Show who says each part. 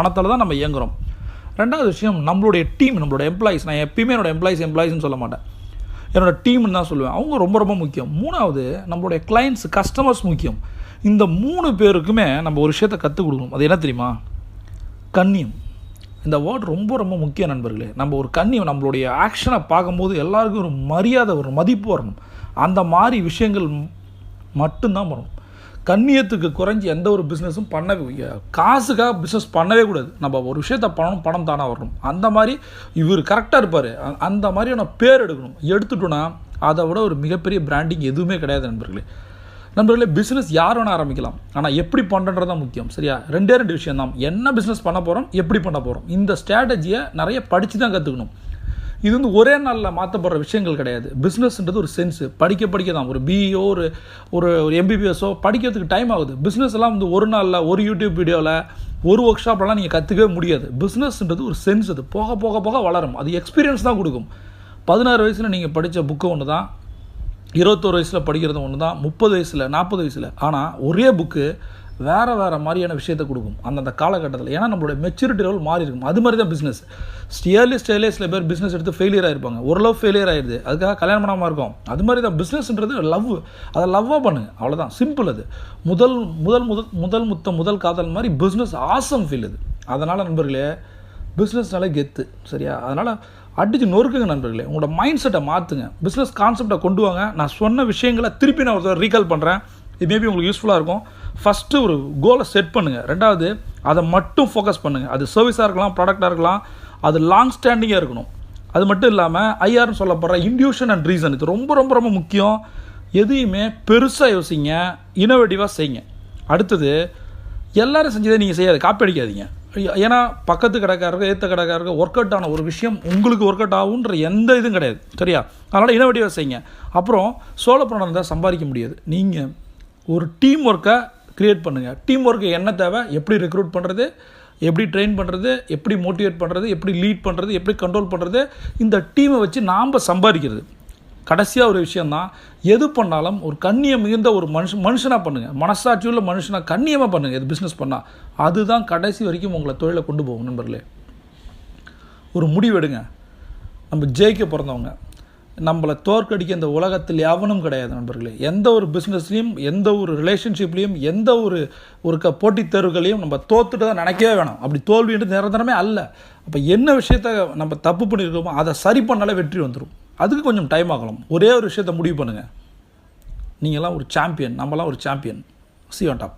Speaker 1: பணத்தில் தான் நம்ம இயங்குறோம். ரெண்டாவது விஷயம் நம்மளுடைய டீம் நம்மளோட எம்ப்ளாயிஸ் நான் எப்பயுமே என்னோட எம்ப்ளாயிஸ் எம்ப்ளாயிஸ்னு சொல்ல மாட்டேன். என்னோட டீம்னு தான் சொல்லுவேன். அவங்க ரொம்ப ரொம்ப முக்கியம். மூணாவது நம்மளுடைய கிளைண்ட்ஸ் கஸ்டமர்ஸ் முக்கியம். இந்த மூணு பேருக்குமே நம்ம ஒரு விஷயத்தை கற்றுக் கொடுக்கணும். அது என்ன தெரியுமா? கண்ணியம். இந்த வேர்ட் ரொம்ப ரொம்ப முக்கிய நண்பர்களே. நம்ம ஒரு கண்ணியம் நம்மளுடைய ஆக்ஷனை பார்க்கும்போது எல்லாருக்கும் ஒரு மரியாதை ஒரு மதிப்பு வரணும். அந்த மாதிரி விஷயங்கள் மட்டும்தான் வரும் கண்ணியத்துக்கு குறைஞ்சி எந்த ஒரு பிஸ்னஸும் பண்ண காசுக்காக பிஸ்னஸ் பண்ணவே கூடாது. நம்ம ஒரு விஷயத்த பண்ணணும் பணம் தானாக வரணும். அந்த மாதிரி இவர் கரெக்டாக இருப்பார். அந்த மாதிரியான பேர் எடுக்கணும். எடுத்துட்டோன்னா அதை விட ஒரு மிகப்பெரிய பிராண்டிங் எதுவுமே கிடையாது நண்பர்களே. நண்பர்களே பிஸ்னஸ் யார் வேணால் ஆரம்பிக்கலாம். ஆனால் எப்படி பண்ணுறது தான் முக்கியம். சரியா? ரெண்டே ரெண்டு விஷயம் தான் என்ன பிஸ்னஸ் பண்ண போகிறோம் எப்படி பண்ண போகிறோம் இந்த ஸ்ட்ராட்டஜியை நிறைய படித்து தான் கற்றுக்கணும் இது வந்து ஒரே நாளில் மாற்றப்படுற விஷயங்கள் கிடையாது. பிஸ்னஸ்ன்றது ஒரு சென்ஸு படிக்க படிக்க தான். ஒரு பிஇஓ ஒரு ஒரு ஒரு எம்பிபிஎஸோ படிக்கிறதுக்கு டைம் ஆகுது. பிஸ்னஸ் எல்லாம் வந்து ஒரு நாளில் ஒரு யூடியூப் வீடியோவில் ஒரு ஒர்க் ஷாப்லாம் நீங்கள் கற்றுக்கவே முடியாது. பிஸ்னஸ்ன்றது ஒரு சென்ஸ் அது போக போக போக வளரும். அது எக்ஸ்பீரியன்ஸ் தான் கொடுக்கும். பதினாறு வயசில் நீங்கள் படித்த புக்கு ஒன்று தான் இருபத்தோரு வயசில் படிக்கிறது ஒன்று தான் முப்பது வயசில் நாற்பது வயசில். ஆனால் ஒரே புக்கு வேறு வேறு மாதிரியான விஷயத்தை கொடுக்கும் அந்தந்த காலகட்டத்தில். ஏன்னா நம்மளுடைய மெச்சூரிட்டி லெவல் மாறி இருக்கும். அது மாதிரி தான் பிஸ்னஸ் ஸ்டியர்லி ஸ்டேலே சில பேர் பிஸ்னஸ் எடுத்து ஃபெயிலியர் ஆகிருப்பாங்க ஓரளவு ஃபெயிலியர் ஆயிடுது அதுக்காக கல்யாணம் பண்ணாமல் இருக்கும். அது மாதிரி தான் பிஸ்னஸ்ன்றது லவ் அதை லவ்வாக பண்ணுங்க. அவ்வளோதான் சிம்பிள் அது. முதல் முதல் முதல் முதல் முத்த முதல் காதல் மாதிரி பிஸ்னஸ் ஆசம் ஃபீல் இது அதனால் நண்பர்களே பிஸ்னஸ்னால கெத்து. சரியா? அதனால் அடித்து நொறுக்குங்க நண்பர்களே. உங்களோட மைண்ட் செட்டை மாற்றுங்க பிஸ்னஸ் கான்செப்டை கொண்டு வாங்க. நான் சொன்ன விஷயங்களை திருப்பி நான் ஒருத்தர் ரீகால் பண்ணுறேன் இது மேபி உங்களுக்கு யூஸ்ஃபுல்லாக இருக்கும். ஃபஸ்ட்டு ஒரு கோலை செட் பண்ணுங்கள் ரெண்டாவது அதை மட்டும் ஃபோக்கஸ் பண்ணுங்கள் அது சர்வீஸாக இருக்கலாம் ப்ராடக்டாக இருக்கலாம் அது லாங் ஸ்டாண்டிங்காக இருக்கணும். அது மட்டும் இல்லாமல் ஐஆர்னு சொல்லப்படுற இன்டியூஷன் அண்ட் ரீசன் இது ரொம்ப ரொம்ப ரொம்ப முக்கியம். எதையுமே பெருசாக யோசிங்க இனோவேட்டிவாக செய்யுங்க. அடுத்தது எல்லோரும் செஞ்சதை நீங்கள் செய்யாது காப்பி அடிக்காதீங்க. ஏன்னா பக்கத்து கடைக்காரருக்கு ஏற்ற கடைக்காரருக்கு ஒர்க் அவுட் ஆன ஒரு விஷயம் உங்களுக்கு ஒர்க் அவுட் ஆகுன்ற எந்த இதுவும் கிடையாது. சரியா? அதனால் இனோவேட்டிவாக செய்யுங்க. அப்புறம் சோழப்பணம் இருந்தால் சம்பாதிக்க முடியாது. நீங்கள் ஒரு டீம் ஒர்க்கை க்ரியேட் பண்ணுங்கள் டீம் ஒர்க்கு என்ன தேவை? எப்படி ரெக்ரூட் பண்ணுறது எப்படி ட்ரெயின் பண்ணுறது எப்படி மோட்டிவேட் பண்ணுறது எப்படி லீட் பண்ணுறது எப்படி கண்ட்ரோல் பண்ணுறது இந்த டீமை வச்சு நாம் சம்பாதிக்கிறது. கடைசியாக ஒரு விஷயந்தான் எது பண்ணாலும் ஒரு கண்ணியம் மிகுந்த ஒரு மனுஷன் மனுஷனாக பண்ணுங்கள் மனசாட்சி உள்ள மனுஷனாக கண்ணியமாக பண்ணுங்கள் இது பிஸ்னஸ் பண்ணால் அதுதான் கடைசி வரைக்கும் உங்களை தொழிலை கொண்டு போகும் நண்பர்களே. ஒரு முடிவெடுங்க நம்ம ஜெயிக்க பிறந்தவங்க. நம்மளை தோற்கடிக்க இந்த உலகத்தில் எவனும் கிடையாது நண்பர்களே. எந்த ஒரு பிஸ்னஸ்லேயும் எந்த ஒரு ரிலேஷன்ஷிப்லேயும் எந்த ஒரு ஒரு க போட்டித் தேர்வுகளையும் நம்ம தோத்துட்டு தான் நினைக்கவே வேணாம். அப்படி தோல்வின்றது நிரந்தரமே அல்ல. அப்போ என்ன விஷயத்த நம்ம தப்பு பண்ணியிருக்கோமோ அதை சரி பண்ணாலே வெற்றி வந்துடும் அதுக்கு கொஞ்சம் டைம் ஆகலாம். ஒரே ஒரு விஷயத்தை முடிவு பண்ணுங்கள் நீங்களாம் ஒரு சாம்பியன் நம்மலாம் ஒரு சாம்பியன் சி ஆன் டாப்